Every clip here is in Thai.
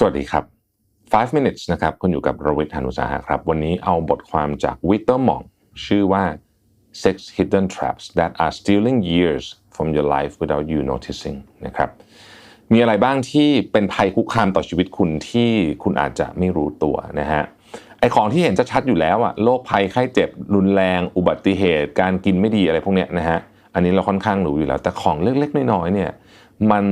สวัสดีครับ 5 minutes นะครับ คุณอยู่กับรวิทยานุสาหะครับ วันนี้เอาบทความจากวิเตอร์มองชื่อว่า six hidden traps that are stealing years from your life without you noticing นะครับ มีอะไรบ้างที่เป็นภัยคุกคามต่อชีวิตคุณที่คุณอาจจะไม่รู้ตัวนะฮะ ไอของที่เห็นชัดๆอยู่แล้วอะโรคภัยไข้เจ็บ รุนแรง อุบัติเหตุ การกินไม่ดีอะไรพวกเนี้ยนะฮะ อันนี้เราค่อนข้างรู้อยู่แล้ว แต่ของเล็กๆน้อยๆเนี่ย มัน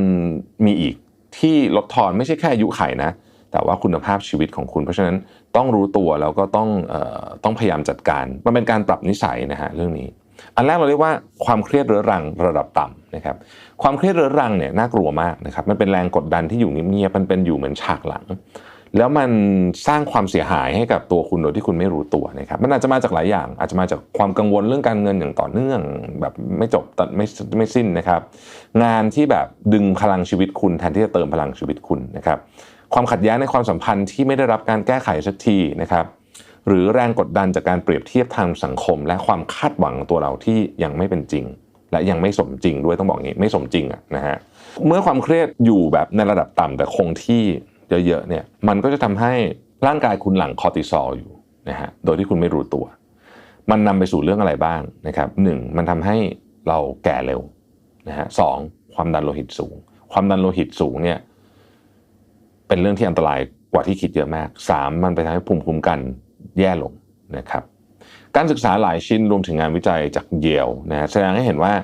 มีอีก ที่ลดทอนไม่ใช่แค่อายุไขนะ แต่ว่าคุณภาพชีวิตของคุณ เพราะฉะนั้นต้องรู้ตัวแล้วก็ต้องออต้องพยายามจัดการ มันเป็นการปรับนิสัยนะฮะเรื่องนี้ อันแรกเราเรียกว่าความเครียดเรื้อรังระดับต่ำนะครับ ความเครียดเรื้อรังเนี่ยน่ากลัวมากนะครับ มันเป็นแรงกดดันที่อยู่เงียบๆมันเป็นอยู่เหมือนฉากหลัง แล้วมันสร้างความเสียหายให้กับตัวคุณโดยที่คุณไม่รู้ตัวนะครับมันอาจจะมาจากหลายอย่าง อาจจะมาจากความกังวลเรื่องการเงินอย่างต่อเนื่อง แบบไม่จบตัดไม่ไม่สิ้นนะครับ งานที่แบบดึงพลังชีวิตคุณแทนที่จะเติมพลังชีวิตคุณนะครับ ความขัดแย้งในความสัมพันธ์ที่ไม่ได้รับการแก้ไขสักทีนะครับ หรือแรงกดดันจากการเปรียบเทียบทางสังคม และความคาดหวังตัวเราที่ยังไม่เป็นจริง และยังไม่สมจริงด้วยต้องบอกงี้ไม่สมจริงอะนะฮะเมื่อความเครียดอยู่แบบในระดับต่ำแต่คงที่ เยอะๆเนี่ยมันก็จะทำให้ร่างกายคุณหลั่งคอร์ติซอลอยู่นะฮะโดยที่คุณไม่รู้ตัว มันนำไปสู่เรื่องอะไรบ้างนะครับหนึ่งมันทำให้เราแก่เร็วนะฮะสองความดันโลหิตสูง ความดันโลหิตสูงเนี่ยเป็นเรื่องที่อันตรายกว่าที่คิดเยอะมากสามมันไปทำให้ภูมิคุ้มกันแย่ลงนะครับการศึกษาหลายชิ้นรวมถึงงานวิจัยจากเยลนะฮะแสดงให้เห็นว่า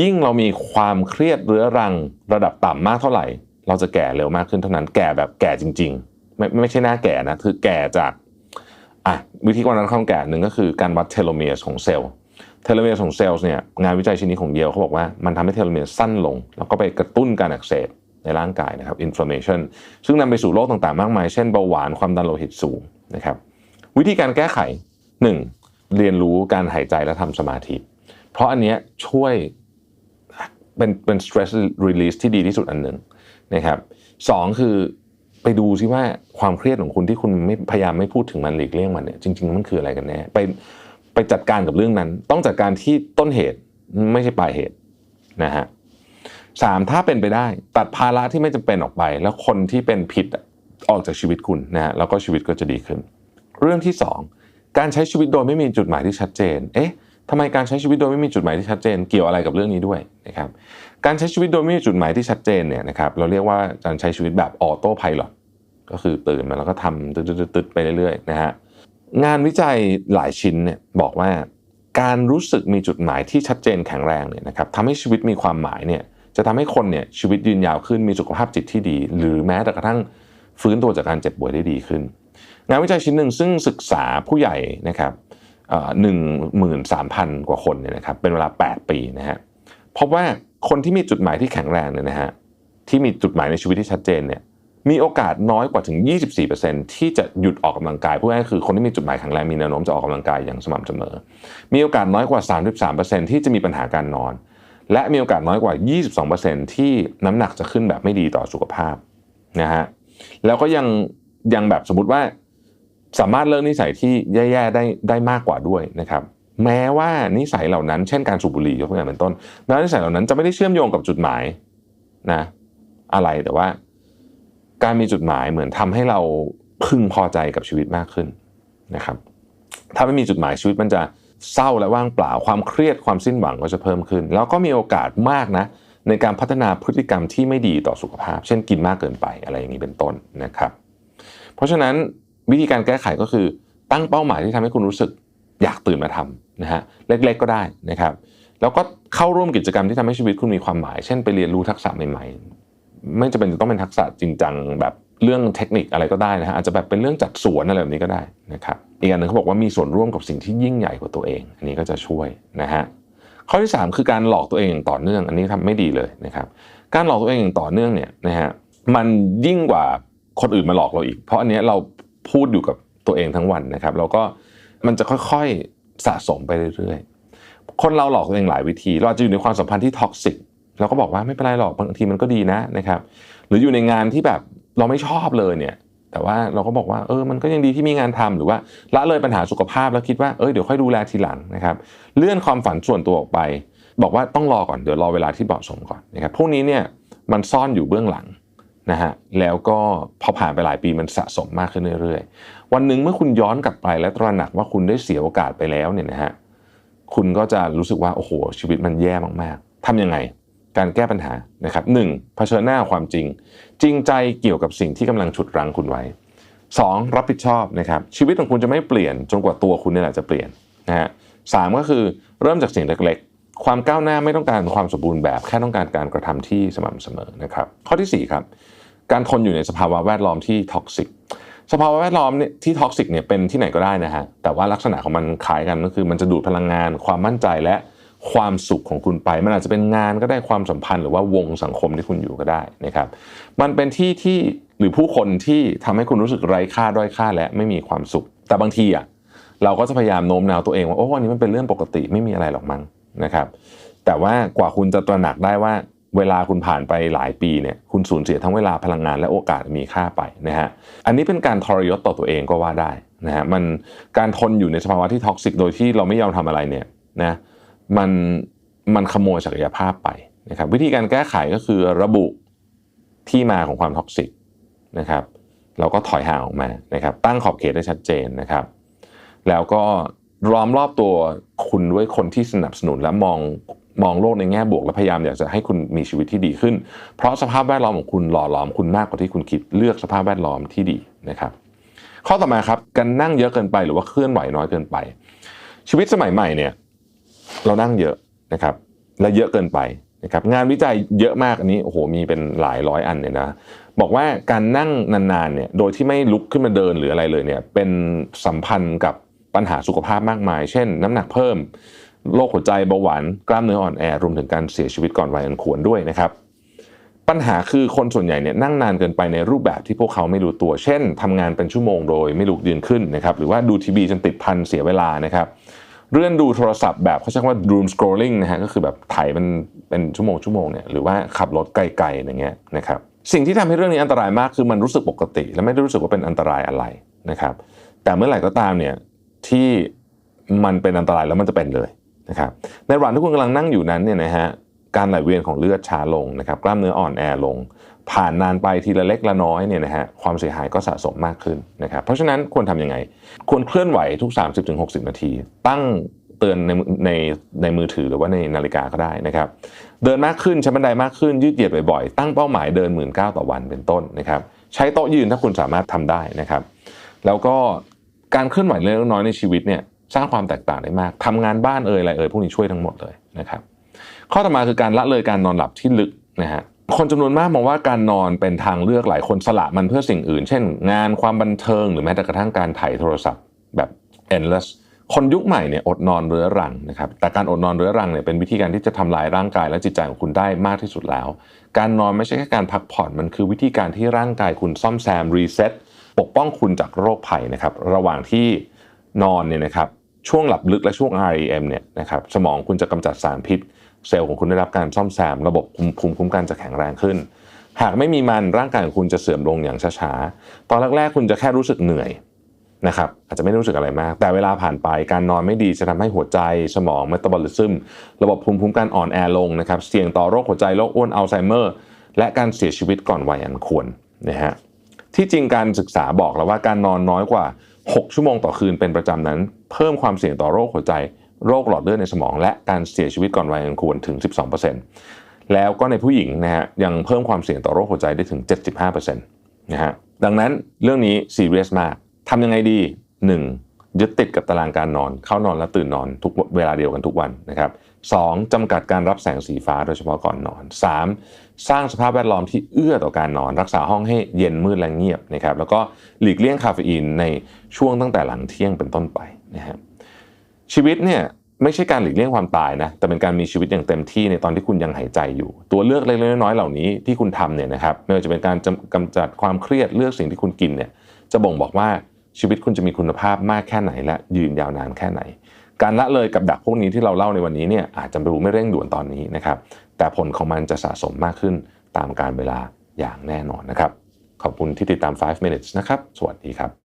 ยิ่งเรามีความเครียดเรื้อรังระดับต่ำมากเท่าไหร่ เราจะแก่เร็วมากขึ้นเท่านั้นแก่แบบแก่จริง ๆ ไม่ไม่ใช่หน้าแก่นะคือแก่จากอะวิธีการวัดความแก่หนึ่งก็คือการวัดเทโลเมียร์ของเซลล์เทโลเมียร์ของเซลล์เนี่ยงานวิจัยชิ้นนี้ของเยลเขาบอกว่ามันทำให้เทโลเมียร์สั้นลง แล้วก็ไปกระตุ้นการอักเสบในร่างกายนะครับ inflammation ซึ่งนำไปสู่โรคต่างๆ มากมาย เช่นเบาหวานความดันโลหิตสูงนะครับวิธีการแก้ไข 1. เรียนรู้การหายใจและทำสมาธิ เพราะอันเนี้ยช่วยเป็นเป็น stress release ที่ดีที่สุดอันหนึ่ง นะครับสองคือไปดูซิว่าความเครียดของคุณที่คุณไม่พยายามไม่พูดถึงมันหลีกเลี่ยงมันเนี่ยจริง ๆ มันคืออะไรกันแน่ไปไปจัดการกับเรื่องนั้น ต้องจัดการที่ต้นเหตุไม่ใช่ปลายเหตุนะฮะสามถ้าเป็นไปได้ ตัดภาระที่ไม่จำเป็นออกไป แล้วคนที่เป็นพิษออกจากชีวิตคุณนะฮะแล้วก็ชีวิตก็จะดีขึ้น เรื่องที่2การใช้ชีวิตโดยไม่มีจุดหมายที่ชัดเจน เอ๊ะทำไมการใช้ชีวิตโดยไม่มีจุดหมายที่ชัดเจน เกี่ยวอะไรกับเรื่องนี้ด้วยนะครับ การใช้ชีวิตโดยไม่มีจุดหมายที่ชัดเจนเนี่ยนะครับเราเรียกว่าการใช้ชีวิตแบบออโต้พายロก็คือตื่นมาแล้วก็ทำตึ๊ดๆไปเรื่อยๆนะฮะงานวิจัยหลายชิ้นเนี่ยบอกว่าการรู้สึกมีจุดหมายที่ชัดเจนแข็งแรงเนี่ยนะครับทำให้ชีวิตมีความหมายเนี่ยจะทำให้คนเนี่ยชีวิตยืนยาวขึ้นมีสุขภาพจิตที่ดี หรือแม้แต่กระทั่งฟื้นตัวจากการเจ็บป่วยได้ดีขึ้น งานวิจัยชิ้นหนึ่งซึ่งศึกษาผู้ใหญ่นะครับหนึ่งหมื่นสามพันกว่าคนเนี่ยนะครับเป็นเวลา 8 ปีนะฮะพบว่า คนที่มีจุดหมายที่แข็งแรงเนี่ยนะฮะที่มีจุดหมายในชีวิตที่ชัดเจนเนี่ยมีโอกาสน้อยกว่าถึง 24%ที่จะหยุดออกกำลังกายพูดง่ายๆคือคนที่มีจุดหมายแข็งแรงมีแนวโน้มจะออกกำลังกายอย่างสม่ำเสมอ มีโอกาสน้อยกว่า 33%ที่จะมีปัญหาการนอน และมีโอกาสน้อยกว่า 22%ที่น้ำหนักจะขึ้นแบบไม่ดีต่อสุขภาพนะฮะแล้วก็ยังยังแบบสมมติว่าสามารถเลิกนิสัยที่แย่ๆได้ได้มากกว่าด้วยนะครับ แม้ว่านิสัยเหล่านั้นเช่นการสูบบุหรี่ยกตัวอย่างเป็นต้นแม้ว่านิสัยเหล่านั้นจะไม่ได้เชื่อมโยงกับจุดหมายนะ อะไรแต่ว่า การมีจุดหมายเหมือนทำให้เราพึงพอใจกับชีวิตมากขึ้นนะครับ ถ้าไม่มีจุดหมายชีวิตมันจะเศร้าและว่างเปล่าความเครียดความสิ้นหวังก็จะเพิ่มขึ้น แล้วก็มีโอกาสมากนะ ในการพัฒนาพฤติกรรมที่ไม่ดีต่อสุขภาพ เช่นกินมากเกินไปอะไรอย่างนี้เป็นต้นนะครับ เพราะฉะนั้นวิธีการแก้ไขก็คือตั้งเป้าหมายที่ทำให้คุณรู้สึก อยากตื่นมาทำนะฮะเล็กๆก็ได้นะครับ แล้วก็เข้าร่วมกิจกรรมที่ทำให้ชีวิตคุณมีความหมาย เช่นไปเรียนรู้ทักษะใหม่ๆ ไม่จำเป็นจะต้องเป็นทักษะจริงจังแบบเรื่องเทคนิคอะไรก็ได้นะฮะอาจจะแบบเป็นเรื่องจัดสวนอะไรแบบนี้ก็ได้นะครับอีกอันหนึ่งเขาบอกว่ามีส่วนร่วมกับสิ่งที่ยิ่งใหญ่กว่าตัวเอง อันนี้ก็จะช่วยนะฮะข้อที่ 3 คือการหลอกตัวเองอย่างต่อเนื่อง อันนี้ทำไม่ดีเลยนะครับการหลอกตัวเองอย่างต่อเนื่องเนี่ยนะฮะมันยิ่งกว่าคนอื่นมาหลอกเราอีก เพราะอันนี้เราพูดอยู่กับตัวเองทั้งวันนะครับแล้วก็ มันจะค่อยๆสะสมไปเรื่อยๆ คนเราหลอกตัวเองหลายวิธี เราจะอยู่ในความสัมพันธ์ที่ท็อกซิกเราก็บอกว่าไม่เป็นไรหรอกบางทีมันก็ดีนะนะครับ หรืออยู่ในงานที่แบบเราไม่ชอบเลยเนี่ย แต่ว่าเราก็บอกว่าเออมันก็ยังดีที่มีงานทำหรือว่าละเลยปัญหาสุขภาพแล้วคิดว่าเออเดี๋ยวค่อยดูแลทีหลังนะครับเลื่อนความฝันส่วนตัวออกไป บอกว่าต้องรอก่อนเดี๋ยวรอเวลาที่เหมาะสมก่อนนะครับพวกนี้เนี่ยมันซ่อนอยู่เบื้องหลัง นะฮะแล้วก็พอผ่านไปหลายปีมันสะสมมากขึ้นเรื่อยๆ วันหนึ่งเมื่อคุณย้อนกลับไปและตระหนักว่าคุณได้เสียโอกาสไปแล้วเนี่ยนะฮะคุณก็จะรู้สึกว่าโอ้โหชีวิตมันแย่มากๆทำยังไงการแก้ปัญหานะครับหนึ่งเผชิญหน้าความจริง จริงใจเกี่ยวกับสิ่งที่กำลังฉุดรั้งคุณไว้ 2. รับผิดชอบนะครับชีวิตของคุณจะไม่เปลี่ยนจนกว่าตัวคุณนี่แหละจะเปลี่ยนนะฮะสามก็คือเริ่มจากสิ่งเล็กๆ ความก้าวหน้าไม่ต้องการความสมบูรณ์แบบ แค่ต้องการการกระทำที่สม่ำเสมอนะครับข้อที่4ครับ การทนอยู่ในสภาวะแวดล้อมที่ท็อกซิกสภาวะแวดล้อมเนี่ยที่ท็อกซิกเนี่ยเป็นที่ไหนก็ได้นะฮะแต่ว่าลักษณะของมันคล้ายกันก็คือมันจะดูดพลังงาน ความมั่นใจและความสุขของคุณไป มันอาจจะเป็นงานก็ได้ความสัมพันธ์หรือว่าวงสังคมที่คุณอยู่ก็ได้นะครับ มันเป็นที่ที่หรือผู้คนที่ทำให้คุณรู้สึกไร้ค่าด้อยค่าและไม่มีความสุข แต่บางทีอะเราก็จะพยายามโน้มน้าวตัวเองว่าโอ้อันนี้มันเป็นเรื่องปกติไม่มีอะไรหรอกมั้งนะครับ แต่ว่ากว่าคุณจะตระหนักได้ว่า เวลาคุณผ่านไปหลายปีเนี่ยคุณสูญเสียทั้งเวลาพลังงานและโอกาสมีค่าไปนะฮะอันนี้เป็นการทรยศต่อตัวเองก็ว่าได้นะฮะมันการทนอยู่ในสภาวะที่ท็อกซิกโดยที่เราไม่ยอมทำอะไรเนี่ยนะมันมันขโมยศักยภาพไปนะครับวิธีการแก้ไขก็คือระบุที่มาของความท็อกซิกนะครับเราก็ถอยห่างออกมานะครับตั้งขอบเขตได้ชัดเจนนะครับ แล้วก็ล้อมรอบตัวคุณด้วยคนที่สนับสนุนและมอง มองโลกในแง่บวก และพยายามอยากจะให้คุณมีชีวิตที่ดีขึ้น เพราะสภาพแวดล้อมของคุณหล่อหลอมคุณมากกว่าที่คุณคิดเลือกสภาพแวดล้อมที่ดีนะครับ ข้อต่อมาครับการนั่งเยอะเกินไปหรือว่าเคลื่อนไหวน้อยเกินไป ชีวิตสมัยใหม่เนี่ยเรานั่งเยอะนะครับและเยอะเกินไปนะครับงานวิจัยเยอะมากอันนี้โอ้โหมีเป็นหลายร้อยอันเนี่ยนะบอกว่าการนั่งนานๆเนี่ยโดยที่ไม่ลุกขึ้นมาเดินหรืออะไรเลยเนี่ยเป็นสัมพันธ์กับปัญหาสุขภาพมากมาย เช่น น้ำหนักเพิ่ม โรคหัวใจเบาหวานกล้ามเนื้ออ่อนแอรวมถึงการเสียชีวิตก่อนวัยอันควรด้วยนะครับ ปัญหาคือคนส่วนใหญ่เนี่ยนั่งนานเกินไปในรูปแบบที่พวกเขาไม่รู้ตัว เช่นทำงานเป็นชั่วโมงโดยไม่ลุกยืนขึ้นนะครับหรือว่าดูทีวีจนติดพันเสียเวลานะครับเลื่อนดูโทรศัพท์แบบเขาใช้คำว่า doom scrolling นะฮะก็คือแบบถ่ายเป็นเป็นชั่วโมงชั่วโมงเนี่ยหรือว่าขับรถไกลๆอย่างเงี้ยนะครับสิ่งที่ทำให้เรื่องนี้อันตรายมากคือมันรู้สึกปกติ และไม่ได้รู้สึกว่าเป็นอันตรายอะไรนะครับ แต่เมื่อไหร่ก็ตามเนี่ยที่มันเป็นอันตรายแล้วมันจะเป็นเลย นะครับในระหว่างที่คุณกำลังนั่งอยู่นั้นเนี่ยนะฮะการไหลเวียนของเลือดช้าลงนะครับกล้ามเนื้ออ่อนแอลง ผ่านนานไปทีละเล็กละน้อยเนี่ยนะฮะความเสียหายก็สะสมมากขึ้นนะครับเพราะฉะนั้นควรทำยังไง ควรเคลื่อนไหวทุก 30-60 นาที ตั้งเตือนในในในมือถือหรือว่าในนาฬิกาก็ได้นะครับ เดินมากขึ้นใช้บันไดมากขึ้นยืดเหยียดบ่อยๆ ตั้งเป้าหมายเดินหมื่นเก้าต่อวันเป็นต้นนะครับใช้โต๊ะยืนถ้าคุณสามารถทำได้นะครับ แล้วก็การเคลื่อนไหวเล็กน้อยในชีวิตเนี่ย สร้างความแตกต่างได้มากทำงานบ้านเอ่ยอะไรเอ่ยพวกนี้ช่วยทั้งหมดเลยนะครับ ข้อต่อมาคือการละเลยการนอนหลับที่ลึกนะฮะคนจำนวนมากมองว่าการนอนเป็นทางเลือกหลายคนสละมันเพื่อสิ่งอื่น เช่น งานความบันเทิงหรือแม้แต่กระทั่งการถ่ายโทรศัพท์แบบ endless คนยุคใหม่เนี่ยอดนอนเรื้อรังนะครับแต่การอดนอนเรื้อรังเนี่ยเป็นวิธีการที่จะทำลายร่างกายและจิตใจของคุณได้มากที่สุดแล้ว การนอนไม่ใช่แค่การพักผ่อนมันคือวิธีการที่ร่างกายคุณซ่อมแซมรีเซ็ตปกป้องคุณจากโรคภัยนะครับระหว่างที่นอนเนี่ยนะครับ ช่วงหลับลึกและช่วง REM เนี่ยนะครับสมองคุณจะกำจัดสารพิษ เซลล์ของคุณได้รับการซ่อมแซม ระบบภูมิคุ้มกันจะแข็งแรงขึ้น หากไม่มีมันร่างกายของคุณจะเสื่อมลงอย่างช้าๆตอนแรกๆคุณจะแค่รู้สึกเหนื่อยนะครับอาจจะไม่รู้สึกอะไรมาก แต่เวลาผ่านไปการนอนไม่ดีจะทำให้หัวใจ สมองเมตาบอลิซึมระบบภูมิคุ้มกันอ่อนแอลงนะครับเสี่ยงต่อโรคหัวใจโรคอ้วนอัลไซเมอร์ และการเสียชีวิตก่อนวัยอันควรนะฮะที่จริงการศึกษาบอกแล้วว่าการนอนน้อยกว่า 6 ชั่วโมงต่อคืนเป็นประจำนั้น เพิ่มความเสี่ยงต่อโรคหัวใจ โรคหลอดเลือดในสมอง และการเสียชีวิตก่อนวัยอันควรถึง 12%แล้วก็ในผู้หญิงนะฮะยังเพิ่มความเสี่ยงต่อโรคหัวใจได้ถึง 75%นะฮะดังนั้นเรื่องนี้ซีเรียสมากทำยังไงดี 1. ยึดติดกับตารางการนอน เข้านอนและตื่นนอนทุกเวลาเดียวกันทุกวันนะครับ 2. จำกัดการรับแสงสีฟ้าโดยเฉพาะก่อนนอน 3. สร้างสภาพแวดล้อมที่เอื้อต่อการนอน รักษาห้องให้เย็นมืดและเงียบนะครับแล้วก็หลีกเลี่ยงคาเฟอีนในช่วงตั้งแต่หลังเที่ยงเป็นต้นไปนะครับชีวิตเนี่ยไม่ใช่การหลีกเลี่ยงความตายนะแต่เป็นการมีชีวิตอย่างเต็มที่ในตอนที่คุณยังหายใจอยู่ ตัวเลือกเล็กๆน้อยๆเหล่านี้ที่คุณทำเนี่ยนะครับไม่ว่าจะเป็นการกำจัดความเครียดเลือกสิ่งที่คุณกินเนี่ยจะบ่งบอกว่าชีวิตคุณจะมีคุณภาพมากแค่ไหนและยืนยาวนานแค่ไหน การละเลยกับดักพวกนี้ที่เราเล่าในวันนี้เนี่ยอาจจะดูไม่เร่งด่วนตอนนี้นะครับ แต่ผลของมันจะสะสมมากขึ้นตามการเวลาอย่างแน่นอนนะครับ ขอบคุณที่ติดตาม 5 minutes นะครับ สวัสดีครับ